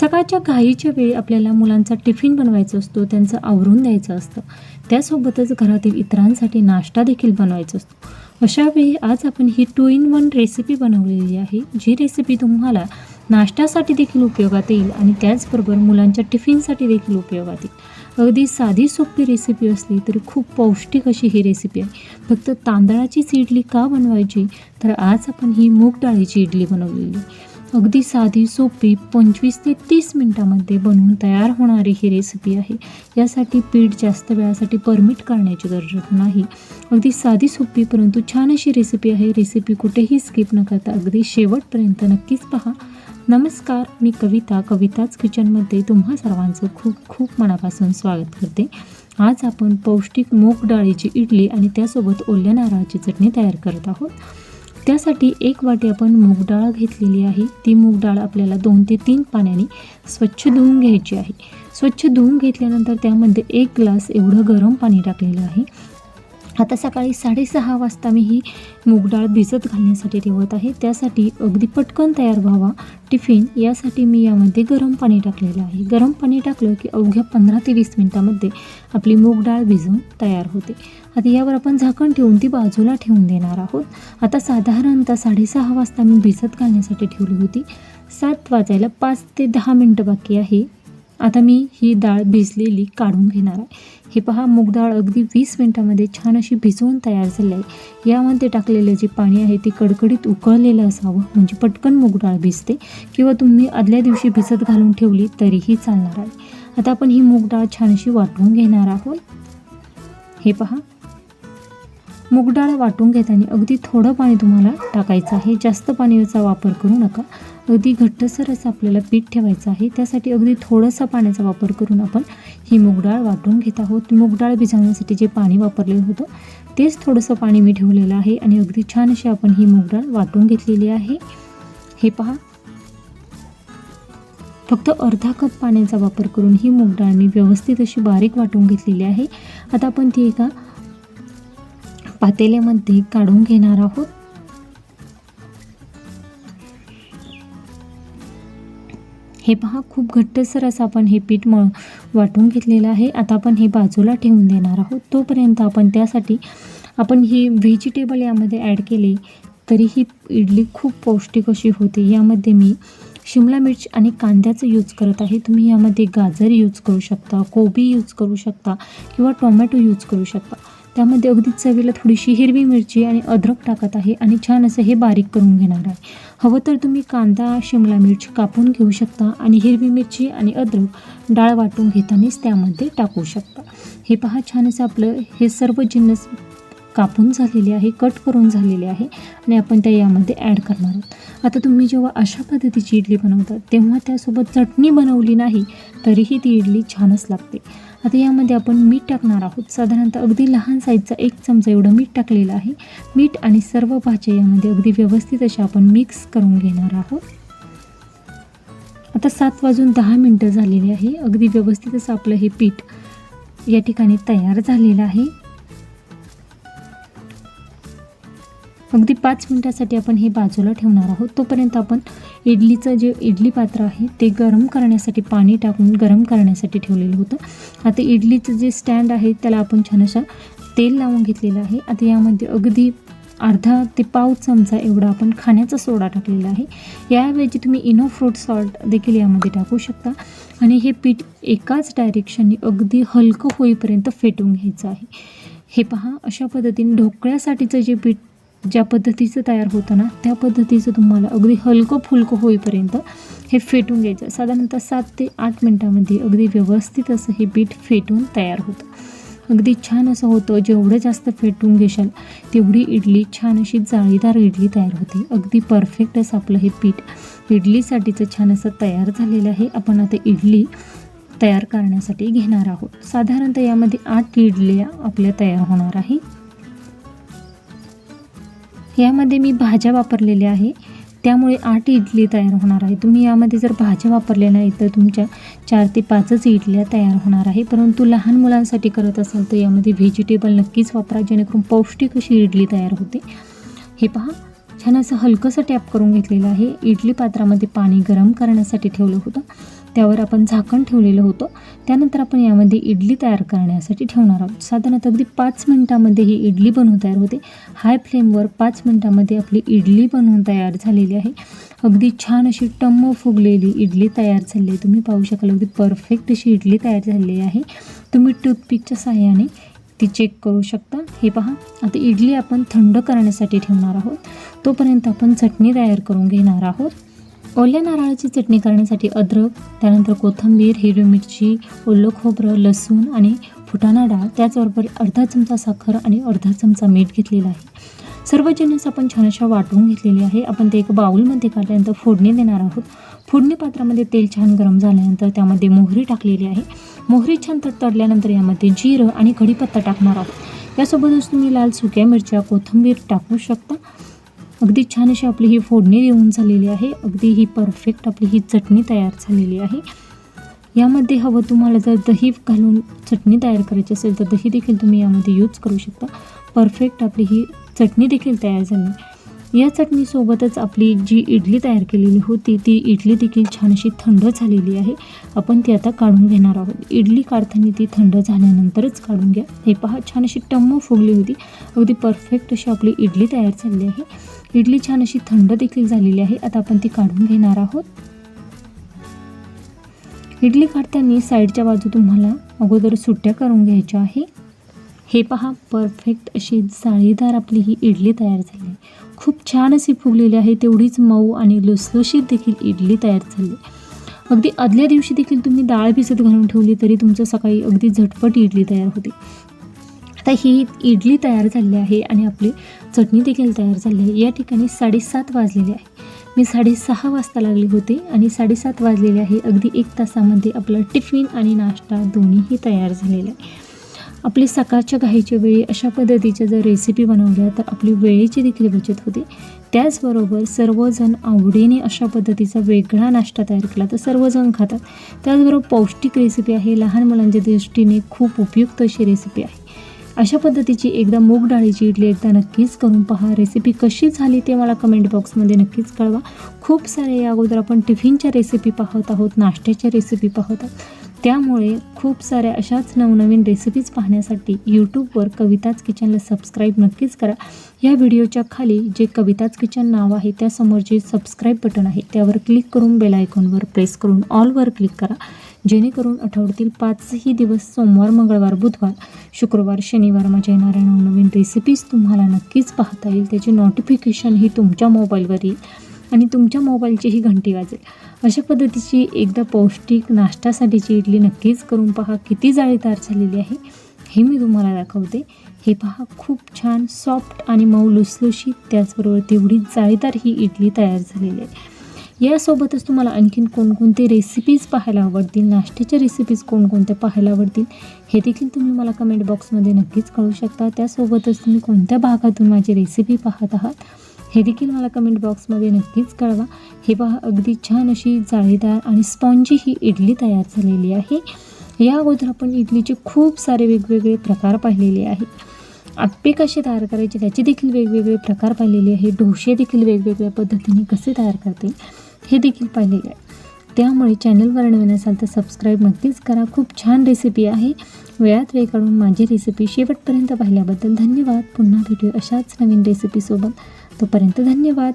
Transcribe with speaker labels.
Speaker 1: सकाळच्या घाईच्या वेळी आपल्याला मुलांचा टिफिन बनवायचा असतो त्यांचं आवरून द्यायचं असतं. त्यासोबतच घरातील इतरांसाठी नाश्ता देखील बनवायचा असतो. अशावेळी आज आपण ही टू इन वन रेसिपी बनवलेली आहे जी रेसिपी तुम्हाला नाश्त्यासाठी देखील उपयोगात येईल आणि त्याचबरोबर मुलांच्या टिफिनसाठी देखील उपयोगात येईल. अगदी साधी सोपी रेसिपी असली तरी खूप पौष्टिक अशी ही रेसिपी आहे. फक्त तांदळाचीच इडली का बनवायची? तर आज आपण ही मूग डाळीची इडली बनवलेली अगदी साधी सोपी पंचवीस ते तीस मिनटामध्ये बनवून तयार होणारी ही रेसिपी आहे. यासाठी पीठ जास्त वेळासाठी परमिट करण्याची गरज नाही. अगदी साधी सोपी परंतु छान अशी रेसिपी आहे. रेसिपी कुठेही स्किप न करता अगदी शेवटपर्यंत नक्कीच पहा. नमस्कार मी कविता. कविताच किचनमध्ये तुम्हा सर्वांचं खूप खूप मनापासून स्वागत करते. आज आपण पौष्टिक मूग डाळीची इडली आणि त्यासोबत ओल्या नारळाची चटणी तयार करत आहोत. त्यासाठी एक वाटी आपण मूगडाळ घेतलेली आहे. ती मूग डाळ आपल्याला दोन ते तीन पाण्याने स्वच्छ धुवून घ्यायची आहे. स्वच्छ धुवून घेतल्यानंतर त्यामध्ये एक ग्लास एवढं गरम पाणी टाकलेलं आहे. आता सकाळी साडेसहा वाजता मी ही मूग डाळ भिजत घालण्यासाठी ठेवत आहे. त्यासाठी अगदी पटकन तयार व्हावा. टिफिन यासाठी मी यामध्ये गरम पाणी टाकलेलं आहे. गरम पाणी टाकलं की अवघ्या पंधरा ते वीस मिनटामध्ये आपली मूग डाळ भिजून तयार होते. आता यावर आपण झाकण ठेवून ती बाजूला ठेवून देणार आहोत. आता साधारणतः साडेसहा वाजता मी भिजत घालण्यासाठी ठेवली होती. सात वाजायला पाच ते दहा मिनटं बाकी आहे. आता मी ही डाळ भिजलेली काढून घेणार आहे. हे पहा मूग डाळ अगदी वीस मिनटामध्ये छान अशी भिजवून तयार झाली आहे. यामध्ये टाकलेलं जे पाणी आहे ते कडकडीत उकळलेलं असावं म्हणजे पटकन मूग डाळ भिजते किंवा तुम्ही आदल्या दिवशी भिजत घालून ठेवली तरीही चालणार आहे. आता आपण ही मूग डाळ छान अशी वाटून घेणार आहोत. हे पहा मूग डाळ वाटून घेताना अगदी थोडं पाणी तुम्हाला टाकायचं आहे. जास्त पाण्याचा वापर करू नका. अगदी घट्टसर असं आपल्याला पीठ ठेवायचं आहे. त्यासाठी अगदी थोडंसं पाण्याचा वापर करून आपण ही मूगडाळ वाटून घेत आहोत. मूगडाळ भिजवण्यासाठी जे पाणी वापरलेलं होतं तेच थोडंसं पाणी मी ठेवलेलं आहे आणि अगदी छान अशी आपण ही मूगडाळ वाटून घेतलेली आहे. हे पहा. फक्त अर्धा कप पाण्याचा वापर करून ही मूगडाळ मी व्यवस्थित अशी बारीक वाटून घेतलेली आहे. आता आपण ती एका पातेल्यामध्ये काढून घेणार आहोत. हे पहा खूप घट्टसर असं आपण हे पीठ मळ वाटून घेतलेलं आहे. आता आपण हे बाजूला ठेवून देणार आहोत. तोपर्यंत आपण त्यासाठी आपण ही व्हेजिटेबल यामध्ये ॲड केले तरी ही इडली खूप पौष्टिक अशी होते. यामध्ये मी शिमला मिर्च आणि कांद्याचं यूज करत आहे. तुम्ही यामध्ये गाजर यूज करू शकता कोबी यूज करू शकता किंवा टोमॅटो यूज करू शकता. त्यामध्ये अगदी चवीला थोडीशी हिरवी मिरची आणि अद्रक टाकत आहे आणि छान असं हे बारीक करून घेणार आहे. हवं तर तुम्ही कांदा शिमला मिरची कापून घेऊ शकता आणि हिरवी मिरची आणि अद्रक डाळ वाटून घेतानाच त्यामध्ये टाकू शकता. हे पहा छान असं आपलं हे सर्व जिन्नस कापून झालेले आहे कट करून झालेले आहे आणि आपण त्या यामध्ये ॲड करणार आहोत. आता तुम्ही जेव्हा अशा पद्धतीची इडली बनवता तेव्हा त्यासोबत चटणी बनवली नाही तरीही ती इडली छानच लागते. आता यामध्ये आपण मीठ टाकणार आहोत. साधारणतः अगदी लहान साईजचा एक चमचा एवढं मीठ टाकलेलं आहे. मीठ आणि सर्व भाज्या यामध्ये अगदी व्यवस्थित अशा आपण मिक्स करून घेणार आहोत. आता सात वाजून दहा मिनटं झालेली आहे. अगदी व्यवस्थित असं आपलं हे पीठ या ठिकाणी तयार झालेलं आहे. अगदी पाच मिनटासाठी आपण हे बाजूला ठेवणार आहोत. तोपर्यंत आपण इडलीचं जे इडली पात्र आहे ते गरम करण्यासाठी पाणी टाकून गरम करण्यासाठी ठेवलेलं होतं. आता इडलीचं जे स्टँड आहे त्याला आपण छान अशा तेल लावून घेतलेलं आहे. आता यामध्ये अगदी अर्धा ते पाव चमचा एवढा आपण खाण्याचा सोडा टाकलेला आहे. याऐवजी तुम्ही इनो फ्रूट सॉल्ट देखील यामध्ये टाकू शकता. आणि हे पीठ एकाच डायरेक्शनने अगदी हलकं होईपर्यंत फेटून घ्यायचं आहे. हे पहा अशा पद्धतीने ढोकळ्यासाठीचं जे पीठ ज्या पद्धतीचं तयार होतं ना त्या पद्धतीचं तुम्हाला अगदी हलकं फुलकं होईपर्यंत हे फेटून घ्यायचं. साधारणतः सात ते आठ मिनटामध्ये अगदी व्यवस्थित असं हे पीठ फेटून तयार होतं. अगदी छान असं होतं. जेवढं जास्त फेटून घेशाल तेवढी इडली छान अशी जाळीदार इडली तयार होते. अगदी परफेक्ट असं आपलं हे पीठ इडलीसाठीचं छान असं तयार झालेलं आहे. आपण आता इडली तयार करण्यासाठी घेणार आहोत. साधारणतः यामध्ये आठ इडल्या आपल्या तयार होणार आहे. यामध्ये मी भाज्या वापरलेल्या आहे. त्यामुळे आठ इडली तयार होणार आहे. तुम्ही यामध्ये जर भाज्या वापरल्या नाही तर तुमच्या चार ते पाचच इडल्या तयार होणार आहे. परंतु लहान मुलांसाठी करत असाल तर यामध्ये व्हेजिटेबल नक्कीच वापरा जेणेकरून पौष्टिक अशी इडली तयार होते. हे पहा छान असं हलकंसं टॅप करून घेतलेलं आहे. इडली पात्रामध्ये पाणी गरम करण्यासाठी ठेवलं होतं. त्यावर आपण झाकण ठेवलेलं होतं. त्यानंतर आपण यामध्ये इडली तयार करण्यासाठी ठेवणार आहोत. साधारणतः अगदी पाच मिनटामध्ये ही इडली बनवून तयार होते. हाय फ्लेमवर पाच मिनटामध्ये आपली इडली बनवून तयार झालेली आहे. अगदी छान अशी टम्म फुगलेली इडली तयार झाली आहे. तुम्ही पाहू शकाल अगदी परफेक्ट अशी इडली तयार झालेली आहे. तुम्ही टूथपिकच्या सहाय्याने ती चेक करू शकता. हे पहा. आता इडली आपण थंड करण्यासाठी ठेवणार आहोत. तोपर्यंत आपण चटणी तयार करून घेणार आहोत. ओल्या नारळाची चटणी करण्यासाठी अद्रक त्यानंतर कोथिंबीर हिरवी मिरची ओलं खोबरं लसूण आणि फुटाणा डाळ त्याचबरोबर अर्धा चमचा साखर आणि अर्धा चमचा मीठ घेतलेला आहे. सर्व जिन्नस आपण छान अशा वाटून घेतलेली आहे. आपण ते एक बाऊलमध्ये काढल्यानंतर फोडणी देणार आहोत. फोडणी पात्रामध्ये तेल छान गरम झाल्यानंतर त्यामध्ये मोहरी टाकलेली आहे. मोहरी छान तड तडल्यानंतर यामध्ये जिरं आणि कढीपत्ता टाकणार आहोत. यासोबतच तुम्ही लाल सुक्या मिरच्या कोथिंबीर टाकू शकता. अगदी छान अशी आपली ही फोडणी देऊन झालेली आहे. अगदी ही परफेक्ट आपली ही चटणी तयार झालेली आहे. यामध्ये हवं तुम्हाला जर दही घालून चटणी तयार करायची असेल तर दही देखील तुम्ही यामध्ये यूज करू शकता. परफेक्ट आपली ही चटणी देखील तयार झाली. या चटणीसोबतच आपली जी इडली तयार केलेली होती ती इडली देखील छान अशी थंड झालेली आहे. आपण ती आता काढून घेणार आहोत. इडली काढताना ती थंड झाल्यानंतरच काढून घ्या. हे पहा छान अशी टम्म फुगली होती. अगदी परफेक्ट अशी आपली इडली तयार झाली आहे. इडली छान अशी थंड देखील झालेली आहे. आता आपण ती काढून घेणार आहोत. इडली काढताना साईडच्या बाजू तुम्हाला अगोदर सुट्ट्या करून घ्यायच्या आहे. हे पहा परफेक्ट अशी जाळीदार आपली ही इडली तयार झाली आहे. खूप छान अशी फुगलेली आहे तेवढीच मऊ आणि लुसलुशीत देखील इडली तयार झाली अगदी आदल्या दिवशी देखील तुम्ही डाळ भिजत घालून ठेवली तरी तुमचं सकाळी अगदी झटपट इडली तयार होते. आता ही इडली तयार झाली आहे आणि आपली चटणी देखील तयार झाली आहे. या ठिकाणी साडेसात वाजलेले आहे. मी साडेसहा वाजता लागली होते आणि साडेसात वाजलेले आहे. अगदी एक तासामध्ये आपला टिफिन आणि नाश्ता दोन्हीही तयार झालेला आहे. आपली सकाळच्या घाईच्या वेळी अशा पद्धतीच्या जर रेसिपी बनवल्या तर आपली वेळेची देखील बचत होते. त्याचबरोबर सर्वजण आवडीने अशा पद्धतीचा वेगळा नाश्ता तयार केला तर सर्वजण खातात. त्याचबरोबर पौष्टिक रेसिपी आहे. लहान मुलांच्या दृष्टीने खूप उपयुक्त अशी रेसिपी आहे. अशा पद्धतीची एकदा मूग डाळीची इडली एकदा नक्कीच करून पहा. रेसिपी कशी झाली ते मला कमेंट बॉक्समध्ये नक्कीच कळवा. खूप सारे या अगोदर आपण टिफिनच्या रेसिपी पाहत आहोत नाश्त्याच्या रेसिपी पाहत आहोत. त्यामुळे खूप साऱ्या अशाच नवनवीन रेसिपीज पाहण्यासाठी यूट्यूबवर कविताच किचनला सबस्क्राईब नक्कीच करा. या व्हिडिओच्या खाली जे कविताच किचन नाव आहे त्यासमोर जे सबस्क्राईब बटन आहे त्यावर क्लिक करून बेल आयकॉनवर प्रेस करून ऑलवर क्लिक करा. जेणेकरून आठवड्यातील पाचही दिवस सोमवार मंगळवार बुधवार शुक्रवार शनिवार माझ्या येणाऱ्या नवनवीन रेसिपीज तुम्हाला नक्कीच पाहता येईल. त्याची नोटिफिकेशन ही तुमच्या मोबाईलवर येईल आणि तुमच्या मोबाईलची ही घंटी वाजेल. अशा पद्धतीची एकदा पौष्टिक नाश्त्यासाठीची इडली नक्कीच करून पहा. किती जाळीदार झालेली आहे हे मी तुम्हाला दाखवते. हे पहा खूप छान सॉफ्ट आणि मऊ लुसलुशीत. त्याचबरोबर तेवढी जाळीदार ही इडली तयार झालेली आहे. यासोबतच तुम्हाला आणखीन कोणकोणते रेसिपीज पाहायला आवडतील? नाश्त्याच्या रेसिपीज कोणकोणत्या पाहायला आवडतील? हे देखील तुम्ही मला कमेंट बॉक्समध्ये नक्कीच कळू शकता. त्यासोबतच तुम्ही कोणत्या भागातून माझी रेसिपी पाहत आहात? हे देखील मला कमेंट बॉक्समध्ये नक्कीच कळवा. हे पहा अगदी छान अशी जाळीदार आणि स्पॉन्जी ही इडली तयार झालेली आहे. या अगोदर आपण इडलीचे खूप सारे वेगवेगळे प्रकार पाहिलेले आहेत. आप्पे कसे तयार करायचे त्याचे देखील वेगवेगळे प्रकार पाहिलेले आहे डोसे देखील वेगवेगळ्या पद्धतीने कसे तयार करतील? हे देखील पाहिलेले आहे. त्यामुळे चॅनलवर नवीन असाल तर सबस्क्राईब नक्कीच करा. खूप छान रेसिपी आहे. वेळात वेळ काढून माझी रेसिपी शेवटपर्यंत पाहिल्याबद्दल धन्यवाद. पुन्हा भेटूया अशाच नवीन रेसिपीसोबत तोपर्यंत धन्यवाद.